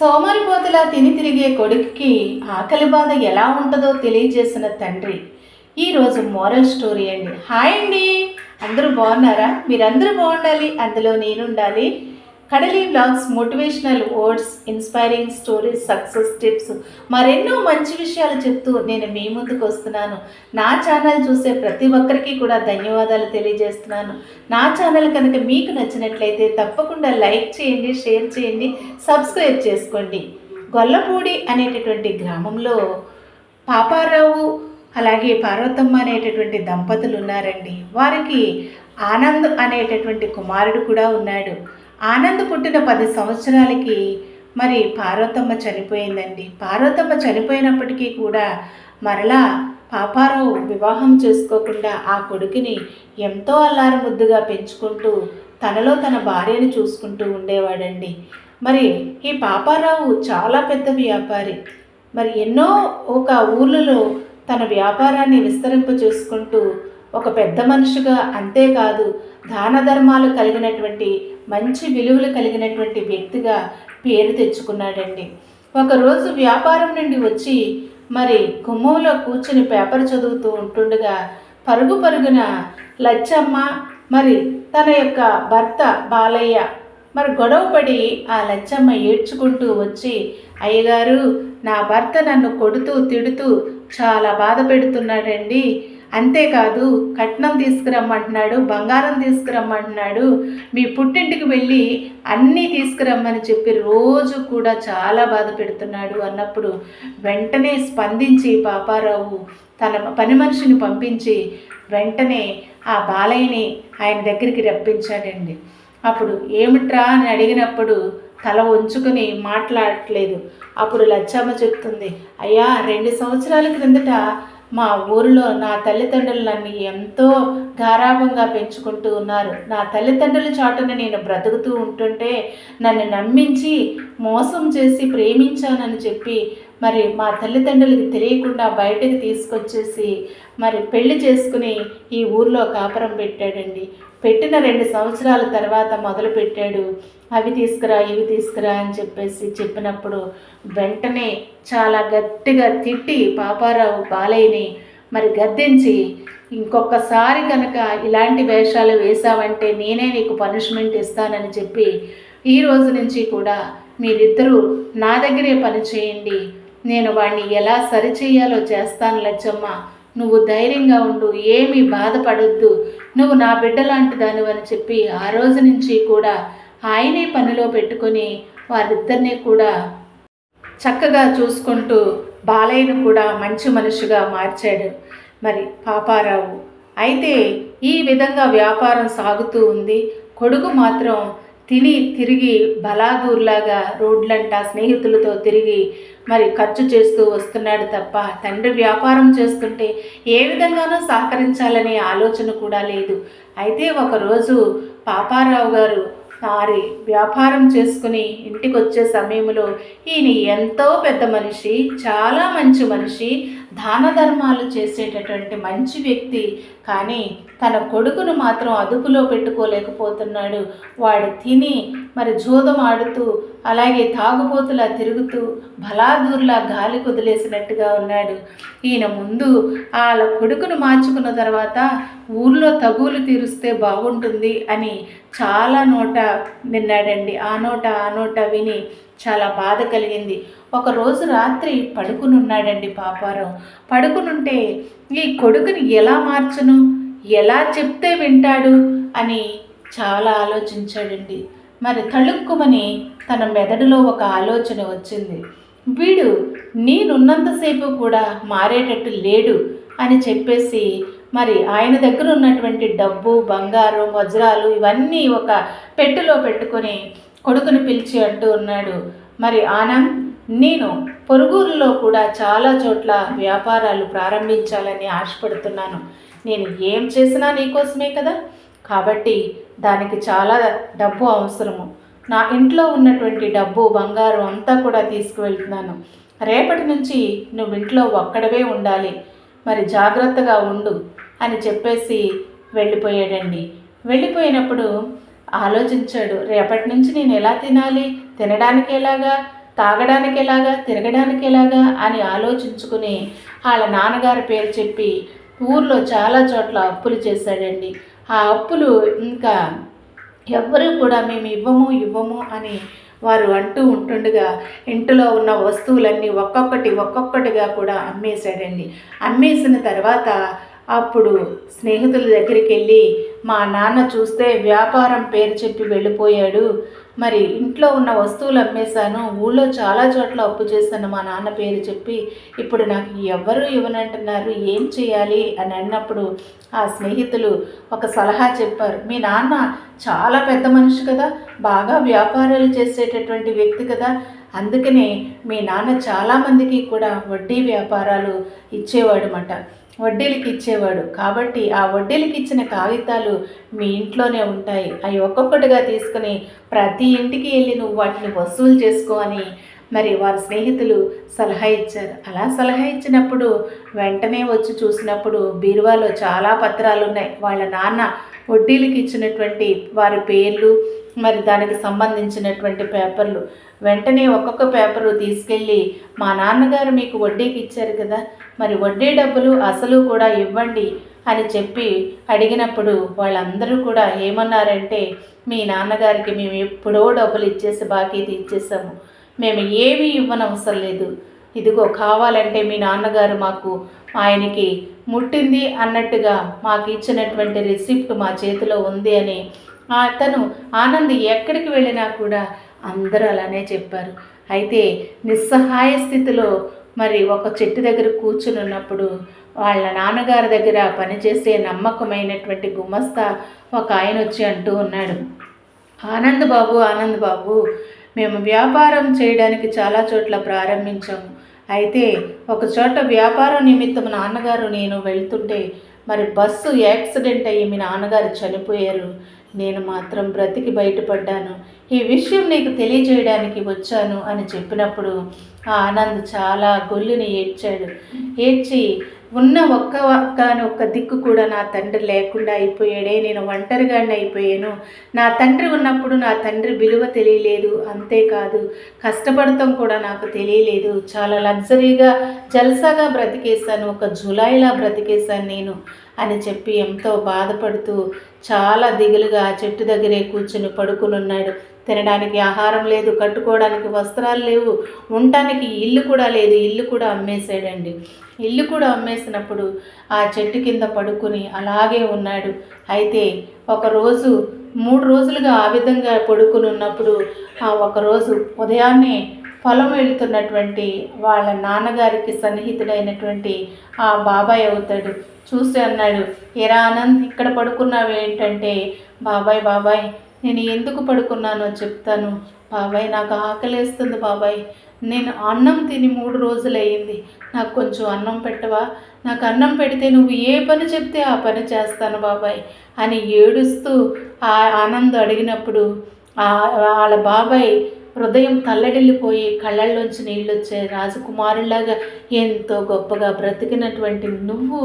సోమరిపోతులా తిని తిరిగే కొడుకుకి ఆకలి బాధ ఎలా ఉంటుందో తెలియజేసిన తండ్రి. ఈరోజు మోరల్ స్టోరీ అండి. హాయ్ అండి. అందరూ బాగున్నారా? మీరందరూ బాగుండాలి. అందులో నేను ఉండాలి Kadali blogs motivational words inspiring stories success tips మరెన్నో మంచి విషయాలు చెప్తూ నేను మీ ముందుకు వస్తున్నాను. నా ఛానల్ చూసే ప్రతి ఒక్కరికి కూడా ధన్యవాదాలు తెలియజేస్తున్నాను. నా ఛానల్ కనుక మీకు నచ్చినట్లయితే తప్పకుండా లైక్ చేయండి షేర్ చేయండి సబ్స్క్రైబ్ చేసుకోండి. గొల్లపూడి అనేటటువంటి గ్రామంలో పాపారావు అలాగే పార్వతమ్మ అనేటటువంటి దంపతులు ఉన్నారండి. వారికి ఆనంద్ అనేటటువంటి కుమారుడు కూడా ఉన్నాడు. ఆనంద్ పుట్టిన పది సంవత్సరాలకి మరి పార్వతమ్మ చనిపోయిందండి. పార్వతమ్మ చనిపోయినప్పటికీ కూడా మరలా పాపారావు వివాహం చేసుకోకుండా ఆ కొడుకుని ఎంతో అల్లారు ముద్దుగా పెంచుకుంటూ తనలో తన భార్యను చూసుకుంటూ ఉండేవాడండి. మరి ఈ పాపారావు చాలా పెద్ద వ్యాపారి. మరి ఎన్నో ఒక ఊర్లలో తన వ్యాపారాన్ని విస్తరింప చేసుకుంటూ ఒక పెద్ద మనిషిగా అంతేకాదు దాన ధర్మాలు కలిగినటువంటి మంచి విలువలు కలిగినటువంటి వ్యక్తిగా పేరు తెచ్చుకున్నాడండి. ఒకరోజు వ్యాపారం నుండి వచ్చి మరి గుమ్మంలో కూర్చుని పేపర్ చదువుతూ ఉంటుండగా పరుగు పరుగున లచ్చమ్మ మరి తన యొక్క భర్త బాలయ్య మరి గొడవపడి ఆ లచ్చమ్మ ఏడ్చుకుంటూ వచ్చి అయ్యగారు నా భర్త నన్ను కొడుతూ తిడుతూ చాలా బాధ పెడుతున్నాడండి. అంతేకాదు కట్నం తీసుకురమ్మంటున్నాడు బంగారం తీసుకురమ్మంటున్నాడు మీ పుట్టింటికి వెళ్ళి అన్నీ తీసుకురమ్మని చెప్పి రోజు కూడా చాలా బాధ పెడుతున్నాడు అన్నప్పుడు వెంటనే స్పందించి పాపారావు తన పని మనిషిని పంపించి వెంటనే ఆ బాలయ్యని ఆయన దగ్గరికి రప్పించాడండి. అప్పుడు ఏమిట్రా? అని అడిగినప్పుడు తల ఉంచుకుని మాట్లాడట్లేదు. అప్పుడు లచ్చమ్మ చెప్తుంది అయ్యా రెండు సంవత్సరాల క్రిందట మా ఊరిలో నా తల్లిదండ్రులు నన్ను ఎంతో గారాభంగా పెంచుకుంటూ ఉన్నారు. నా తల్లిదండ్రుల చాటున నేను బ్రతుకుతూ ఉంటుంటే నన్ను నమ్మించి మోసం చేసి ప్రేమించానని చెప్పి మరి మా తల్లిదండ్రులకి తెలియకుండా బయటకు తీసుకొచ్చేసి మరి పెళ్ళి చేసుకుని ఈ ఊర్లో కాపురం పెట్టాడండి. పెట్టిన రెండు సంవత్సరాల తర్వాత మొదలు పెట్టాడు అవి తీసుకురా ఇవి తీసుకురా అని చెప్పేసి చెప్పినప్పుడు వెంటనే చాలా గట్టిగా తిట్టి పాపారావు బాలయ్యని మరి గద్దించి ఇంకొకసారి కనుక ఇలాంటి వేషాలు వేశావంటే నేనే నీకు పనిష్మెంట్ ఇస్తానని చెప్పి ఈ రోజు నుంచి కూడా మీరిద్దరూ నా దగ్గరే పని చేయండి. నేను వాడిని ఎలా సరిచేయాలో చేస్తాను లచ్చమ్మ. నువ్వు ధైర్యంగా ఉండు ఏమీ బాధపడొద్దు. నువ్వు నా బిడ్డ లాంటి దానివని చెప్పి ఆ రోజు నుంచి కూడా ఆయనే పనిలో పెట్టుకొని వారిద్దరినీ కూడా చక్కగా చూసుకుంటూ బాలయ్యను కూడా మంచి మనిషిగా మార్చాడు. మరి పాపారావు అయితే ఈ విధంగా వ్యాపారం సాగుతూ ఉంది. కొడుకు మాత్రం తిని తిరిగి బలాదూర్లాగా రోడ్లంట స్నేహితులతో తిరిగి మరి ఖర్చు చేస్తూ వస్తున్నాడు తప్ప తండ్రి వ్యాపారం చేస్తుంటే ఏ విధంగానూ సహకరించాలనే ఆలోచన కూడా లేదు. అయితే ఒకరోజు పాపారావు గారు వారి వ్యాపారం చేసుకుని ఇంటికి వచ్చే సమయంలో ఈయన ఎంతో పెద్ద మనిషి చాలా మంచి మనిషి దాన ధర్మాలు చేసేటటువంటి మంచి వ్యక్తి. కానీ తన కొడుకును మాత్రం అదుపులో పెట్టుకోలేకపోతున్నాడు. వాడు తిని మరి జూదం ఆడుతూ అలాగే తాగుబోతులా తిరుగుతూ బలాదూర్లా గాలి కుదిలేసినట్టుగా ఉన్నాడు. ఈయన ముందు వాళ్ళ కొడుకును మార్చుకున్న తర్వాత ఊర్లో తగులు తీరుస్తే బాగుంటుంది అని చాలా నోట విన్నాడండి. ఆ నోట ఆ నోట విని చాలా బాధ కలిగింది. ఒకరోజు రాత్రి పడుకునున్నాడండి పాపారావు. పడుకునుంటే ఈ కొడుకుని ఎలా మార్చను? ఎలా చెప్తే వింటాడు? అని చాలా ఆలోచించాడండి. మరి తళుక్కుమని తన మెదడులో ఒక ఆలోచన వచ్చింది. వీడు నేనున్నంతసేపు కూడా మారేటట్టు లేడు అని చెప్పేసి మరి ఆయన దగ్గర ఉన్నటువంటి డబ్బు బంగారం వజ్రాలు ఇవన్నీ ఒక పెట్టెలో పెట్టుకొని కొడుకుని పిలిచి అంటూ ఉన్నాడు. మరి ఆనంద్ నేను పొరుగురులో కూడా చాలా చోట్ల వ్యాపారాలు ప్రారంభించాలని ఆశపడుతున్నాను. నేను ఏం చేసినా నీకోసమే కదా? కాబట్టి దానికి చాలా డబ్బు అవసరము. నా ఇంట్లో ఉన్నటువంటి డబ్బు బంగారం అంతా కూడా తీసుకువెళ్తున్నాను. రేపటి నుంచి నువ్వు ఇంట్లో ఒక్కడవే ఉండాలి. మరి జాగ్రత్తగా ఉండు అని చెప్పేసి వెళ్ళిపోయాడండి. వెళ్ళిపోయినప్పుడు ఆలోచించాడు రేపటి నుంచి నేను ఎలా తినాలి? తినడానికి ఎలాగా? తాగడానికి ఎలాగా? తిరగడానికి ఎలాగా? అని ఆలోచించుకుని వాళ్ళ నాన్నగారి పేరు చెప్పి ఊర్లో చాలా చోట్ల అప్పులు చేశాడండి. ఆ అప్పులు ఇంకా ఎవ్వరూ కూడా మేము ఇవ్వము ఇవ్వము అని వారు అంటూ ఉంటుండగా ఇంటిలో ఉన్న వస్తువులన్నీ ఒక్కొక్కటి ఒక్కొక్కటిగా కూడా అమ్మేశాడండి. అమ్మేసిన తర్వాత అప్పుడు స్నేహితుల దగ్గరికి వెళ్ళి మా నాన్న చూస్తే వ్యాపారం పేరు చెప్పి వెళ్ళిపోయాడు. మరి ఇంట్లో ఉన్న వస్తువులు అమ్మేశాను. ఊళ్ళో చాలా చోట్ల అప్పు చేశాను మా నాన్న పేరు చెప్పి. ఇప్పుడు నాకు ఎవరు ఇవ్వనంటున్నారు. ఏం చేయాలి? అని అన్నప్పుడు ఆ స్నేహితులు ఒక సలహా చెప్పారు. మీ నాన్న చాలా పెద్ద మనిషి కదా. బాగా వ్యాపారాలు చేసేటటువంటి వ్యక్తి కదా. అందుకనే మీ నాన్న చాలామందికి కూడా వడ్డీ వ్యాపారాలు ఇచ్చేవాడు మాట. వడ్డీలకి ఇచ్చేవాడు కాబట్టి ఆ వడ్డీలకి ఇచ్చిన కాగితాలు మీ ఇంట్లోనే ఉంటాయి. అవి ఒక్కొక్కటిగా తీసుకుని ప్రతి ఇంటికి వెళ్ళి నువ్వు వాటిని వసూలు చేసుకో అని మరి వారి స్నేహితులు సలహా ఇచ్చారు. అలా సలహా ఇచ్చినప్పుడు వెంటనే వచ్చి చూసినప్పుడు బీరువాలో చాలా పత్రాలు ఉన్నాయి వాళ్ళ నాన్న వడ్డీలకి ఇచ్చినటువంటి వారి పేర్లు మరి దానికి సంబంధించినటువంటి పేపర్లు. వెంటనే ఒక్కొక్క పేపరు తీసుకెళ్ళి మా నాన్నగారు మీకు వడ్డీకి ఇచ్చారు కదా మరి వడ్డీ డబ్బులు అసలు కూడా ఇవ్వండి అని చెప్పి అడిగినప్పుడు వాళ్ళందరూ కూడా ఏమన్నారంటే మీ నాన్నగారికి మేము ఎప్పుడో డబ్బులు ఇచ్చేసి బాకీ తీర్చేసాము మేము ఏమీ ఇవ్వనవసరం లేదు. ఇదిగో కావాలంటే మీ నాన్నగారు మాకు ఆయనకి ముట్టింది అన్నట్టుగా మాకు ఇచ్చినటువంటి రిసిప్ట్ మా చేతిలో ఉంది అని అతను ఆనంద్ ఎక్కడికి వెళ్ళినా కూడా అందరూ అలానే చెప్పారు. అయితే నిస్సహాయ స్థితిలో మరి ఒక చెట్టు దగ్గర కూర్చుని ఉన్నప్పుడు వాళ్ళ నాన్నగారి దగ్గర పనిచేసే నమ్మకమైనటువంటి గుమస్తా ఒక ఆయన వచ్చి అంటూ ఉన్నాడు. ఆనంద్ బాబు ఆనంద్ బాబు మేము వ్యాపారం చేయడానికి చాలా చోట్ల ప్రారంభించాము అయితే ఒక చోట వ్యాపారం నిమిత్తం నాన్నగారు నేను వెళ్తుంటే మరి బస్సు యాక్సిడెంట్ అయ్యి మీ నాన్నగారు చనిపోయారు. నేను మాత్రం బ్రతికి బయటపడ్డాను. ఈ విషయం నీకు తెలియజేయడానికి వచ్చాను అని చెప్పినప్పుడు ఆనంద్ చాలా గొల్లుని ఏడ్చాడు. ఏడ్చి ఉన్న ఒక్క ఒక్కని ఒక్క దిక్కు కూడా నా తండ్రి లేకుండా అయిపోయాడే నేను ఒంటరిగాడిని అయిపోయాను. నా తండ్రి ఉన్నప్పుడు నా తండ్రి విలువ తెలియలేదు అంతేకాదు కష్టపడటం కూడా నాకు తెలియలేదు. చాలా లగ్జరీగా జల్సాగా బ్రతికేశాను ఒక జులైలా బ్రతికేశాను నేను అని చెప్పి ఎంతో బాధపడుతూ చాలా దిగులుగా చెట్టు దగ్గరే కూర్చుని పడుకునున్నాడు. తినడానికి ఆహారం లేదు కట్టుకోవడానికి వస్త్రాలు లేవు ఉండటానికి ఇల్లు కూడా లేదు ఇల్లు కూడా అమ్మేసాడండి ఇల్లు కూడా అమ్మేసినప్పుడు ఆ చెట్టు కింద పడుకుని అలాగే ఉన్నాడు. అయితే ఒకరోజు మూడు రోజులుగా ఆ విధంగా పడుకుని ఉన్నప్పుడు ఆ ఒకరోజు ఉదయాన్నే పొలం వెళుతున్నటువంటి వాళ్ళ నాన్నగారికి సన్నిహితుడైనటువంటి ఆ బాబాయ్ అవుతాడు. చూసి అన్నాడు ఎరా ఆనంద్ ఇక్కడ పడుకున్నావు ఏంటంటే బాబాయ్ బాబాయ్ నేను ఎందుకు పడుకున్నానో చెప్తాను. బాబాయ్ నాకు ఆకలేస్తుంది బాబాయ్. నేను అన్నం తిని మూడు రోజులయ్యింది. నాకు కొంచెం అన్నం పెట్టవా? నాకు అన్నం పెడితే నువ్వు ఏ పని చెప్తే ఆ పని చేస్తాను బాబాయ్ అని ఏడుస్తూ ఆ ఆనంద్ అడిగినప్పుడు వాళ్ళ బాబాయ్ హృదయం తల్లడిల్లిపోయి కళ్ళల్లోంచి నీళ్ళు వచ్చే రాజకుమారులాగా ఎంతో గొప్పగా బ్రతికినటువంటి నువ్వు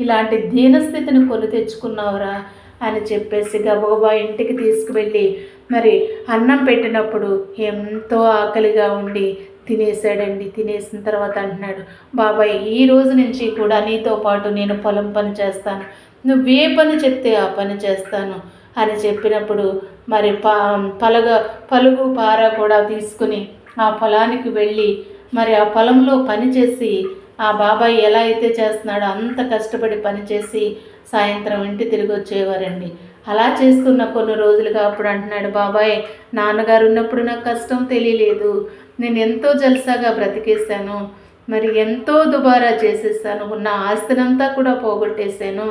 ఇలాంటి దీనస్థితిని కొని తెచ్చుకున్నావురా. అని చెప్పేసి గబగబా ఇంటికి తీసుకువెళ్ళి మరి అన్నం పెట్టినప్పుడు ఎంతో ఆకలిగా ఉండి తినేసాడండి తినేసిన తర్వాత అంటున్నాడు బాబాయ్ ఈ రోజు నుంచి కూడా నీతో పాటు నేను పొలం పని చేస్తాను నువ్వే పని చెప్తే ఆ పని చేస్తాను అని చెప్పినప్పుడు మరి ప పలగ పలుగు పార కూడా తీసుకుని ఆ పొలానికి వెళ్ళి మరి ఆ పొలంలో పనిచేసి ఆ బాబాయ్ ఎలా అయితే చేస్తున్నాడో అంత కష్టపడి పనిచేసి సాయంత్రం ఇంటి తిరిగి వచ్చేవారండి. అలా చేస్తున్న కొన్ని రోజులుగా అప్పుడు అంటున్నాడు బాబాయ్ నాన్నగారు ఉన్నప్పుడు నాకు కష్టం తెలియలేదు. నేను ఎంతో జల్సాగా బ్రతికేశాను. మరి ఎంతో దుబారా చేసేసాను. ఉన్న ఆస్తినంతా కూడా పోగొట్టేశాను.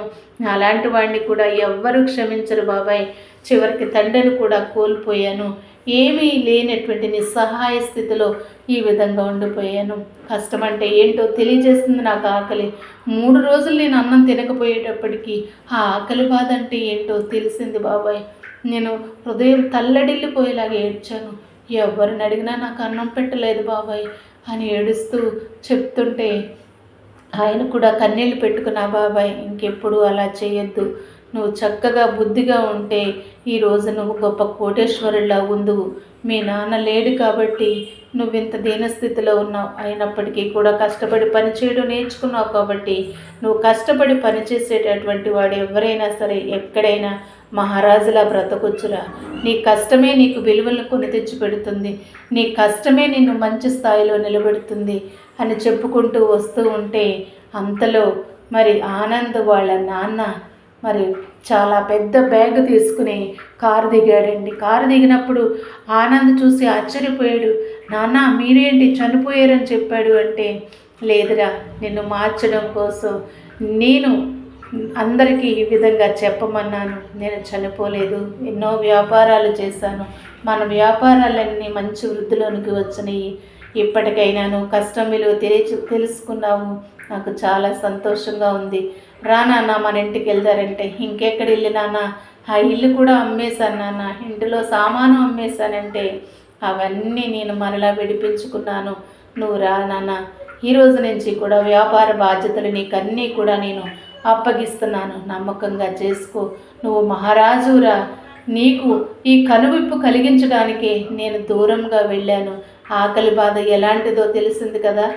అలాంటి వాడిని కూడా ఎవ్వరూ క్షమించరు బాబాయ్. చివరికి తండ్రిని కూడా కోల్పోయాను. ఏమీ లేనటువంటి నిస్సహాయ స్థితిలో ఈ విధంగా ఉండిపోయాను. కష్టం అంటే ఏంటో తెలియజేస్తుంది నాకు ఆకలి. మూడు రోజులు నేను అన్నం తినకపోయేటప్పటికీ ఆ ఆకలి బాధ అంటే ఏంటో తెలిసింది బాబాయ్. నేను హృదయం తల్లడిల్లిపోయేలాగా ఏడ్చాను. ఎవరిని అడిగినా నాకు అన్నం పెట్టలేదు బాబాయ్ అని ఏడుస్తూ చెప్తుంటే ఆయన కూడా కన్నీళ్ళు పెట్టుకున్నా బాబాయ్ ఇంకెప్పుడు అలా చేయొద్దు. నువ్వు చక్కగా బుద్ధిగా ఉంటే ఈరోజు నువ్వు గొప్ప కోటేశ్వరులా ఉండు మీ నాన్న లేడు కాబట్టి నువ్వు ఇంత దీనస్థితిలో ఉన్నావు. అయినప్పటికీ కూడా కష్టపడి పనిచేయడం నేర్చుకున్నావు కాబట్టి నువ్వు కష్టపడి పనిచేసేటటువంటి వాడు ఎవరైనా సరే ఎక్కడైనా మహారాజులా బ్రతకొచ్చురా. నీ కష్టమే నీకు విలువలను కొని తెచ్చి పెడుతుంది నీ కష్టమే నిన్ను మంచి స్థాయిలో నిలబెడుతుంది అని చెప్పుకుంటూ వస్తూ ఉంటే అంతలో మరి ఆనంద్ వాళ్ళ నాన్న మరి చాలా పెద్ద బ్యాగ్ తీసుకుని కారు దిగాడండి. కారు దిగినప్పుడు ఆనంద్ చూసి ఆశ్చర్యపోయాడు. నాన్న మీరేంటి చనిపోయారని చెప్పాడు అంటే లేదురా నిన్ను మార్చడం కోసం నేను అందరికీ ఈ విధంగా చెప్పమన్నాను. నేను చనిపోలేదు. ఎన్నో వ్యాపారాలు చేశాను. మన వ్యాపారాలన్నీ మంచి వృద్ధిలోనికి వచ్చినాయి. ఇప్పటికైనా నువ్వు కష్టం విలువ తెలిసి తెలుసుకున్నావు. నాకు చాలా సంతోషంగా ఉంది. రానా మన ఇంటికి వెళ్తారంటే ఇంకెక్కడ వెళ్ళినానా ఆ ఇల్లు కూడా అమ్మేశాను నాన్న. ఇంటిలో సామాను అమ్మేశానంటే. అవన్నీ నేను మనలా విడిపించుకున్నాను. నువ్వు రా నాన్న. ఈ రోజు నుంచి కూడా వ్యాపార బాధ్యతలు నీకన్నీ కూడా నేను అప్పగిస్తున్నాను. నమ్మకంగా చేసుకో. నువ్వు మహారాజురా. నీకు ఈ కనువిప్పు కలిగించడానికి నేను దూరంగా వెళ్ళాను. ఆకలి బాధ ఎలాంటిదో తెలిసింది కదా.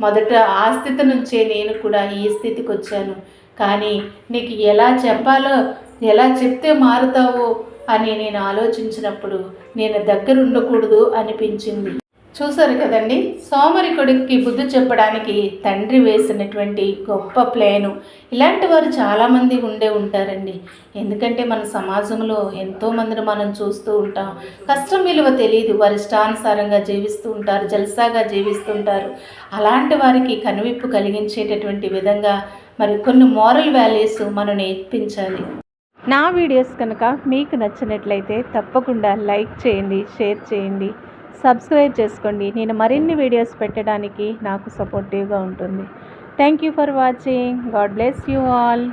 మొదట ఆ స్థితి నుంచే నేను కూడా ఈ స్థితికి వచ్చాను. కానీ నీకు ఎలా చెప్పాలో ఎలా చెప్తే మారుతావో అని నేను ఆలోచించినప్పుడు నేను దగ్గర ఉండకూడదు అనిపించింది. చూశారు కదండి? సోమరి కొడుక్కి బుద్ధి చెప్పడానికి తండ్రి వేసినటువంటి గొప్ప ప్లాను ఇలాంటి వారు చాలామంది ఉండే ఉంటారండి. ఎందుకంటే మన సమాజంలో ఎంతోమందిని మనం చూస్తూ ఉంటాం. కష్టం విలువ తెలియదు వారి ఇష్టానుసారంగా జీవిస్తూ ఉంటారు. జల్సాగా జీవిస్తుంటారు అలాంటి వారికి కనువిప్పు కలిగించేటటువంటి విధంగా మరి కొన్ని మోరల్ వాల్యూస్ మనం నేర్పించాలి. నా వీడియోస్ కనుక మీకు నచ్చినట్లయితే తప్పకుండా లైక్ చేయండి షేర్ చేయండి. సబ్స్క్రైబ్ చేసుకోండి. నేను మరిన్ని వీడియోస్ పెట్టడానికి నాకు సపోర్టివ్గా ఉంటుంది. Thank you for watching God bless you all